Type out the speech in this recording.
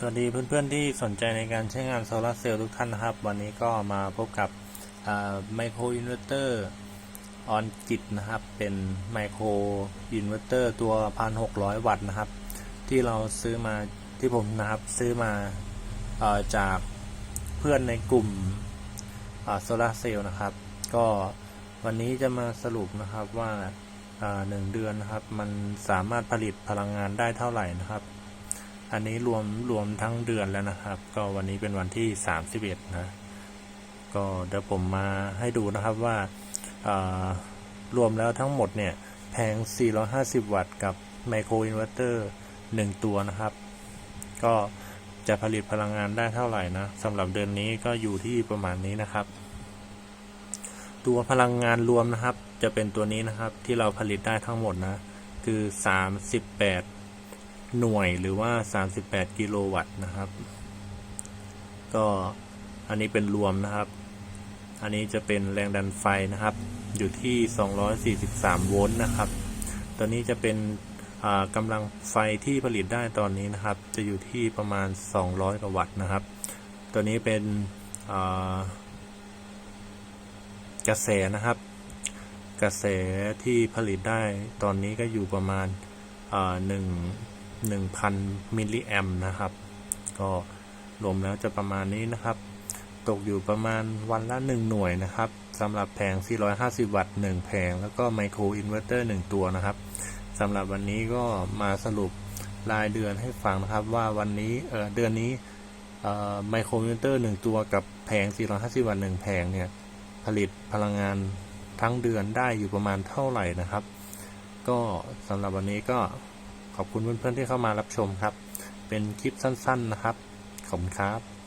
สวัสดีเพื่อนๆที่สนใจในการใช้งานโซลาร์เซลล์ทุกท่านนะครับ วันนี้ก็มาพบกับไมโครอินเวอร์เตอร์ออนกิตนะครับ เป็นไมโครอินเวอร์เตอร์ตัว 1,600 วัตต์นะครับ ที่เราซื้อมาที่ผมนะครับซื้อมาอ่อจากเพื่อนในกลุ่มโซลาร์เซลล์นะครับ ก็วันนี้จะมาสรุปนะครับว่าหนึ่งเดือนนะครับ มันสามารถผลิตพลังงานได้เท่าไหร่นะครับ อันนี้รวมรวมทั้งเดือนแล้วนะครับ ก็วันนี้เป็นวันที่ 31 นะ ก็เดี๋ยวผมมาให้ดูนะครับว่าารวมแล้วทั้งหมดเนี่ย แผง 450 วัตต์กับไมโครอินเวอร์เตอร์1ตัวนะครับ ก็จะผลิตพลังงานได้เท่าไหร่นะสำหรับเดือนนี้ก็อยู่ที่ประมาณนี้นะครับ ตัวพลังงานรวมนะครับ จะเป็นตัวนี้นะครับที่เราผลิตได้ทั้งหมดนะ คือ 38 หน่วยหรือว่า 38 กิโลวัตต์นะครับ ก็อันนี้เป็นรวมนะครับ อันนี้จะเป็นแรงดันไฟนะครับ อยู่ที่ 243 โวลต์นะครับ ตัวนี้จะเป็นกำลังไฟที่ผลิตได้ตอนนี้นะครับ จะอยู่ที่ประมาณ 200 กว่าวัตต์นะครับ ตัวนี้เป็นกระแสนะครับ กระแสที่ผลิตได้ตอนนี้ก็อยู่ประมาณหนึ่ง หนึ่งพันมิลลิแอมนะครับ ก็รวมแล้วจะประมาณนี้นะครับ ตกอยู่ประมาณวันละ 1 หน่วยนะครับสำหรับแผง 450 วัตต์ 1 แผง แล้วก็ไมโครอินเวอร์เตอร์ 1 ตัวนะครับสำหรับวันนี้ก็มาสรุปรายเดือนให้ฟังนะครับ ว่าวันนี้เเดือนนี้ไมโครอินเวอร์เตอร์ 1 ตัวกับแผง 450 วัตต์ 1 แผงเนี่ยผลิตพลังงานทั้งเดือนได้อยู่ประมาณเท่าไหร่นะครับ ก็สำหรับวันนี้ก็ ขอบคุณเพื่อนๆที่เข้ามารับชมครับ เป็นคลิปสั้น ๆนะครับ ขอบคุณครับ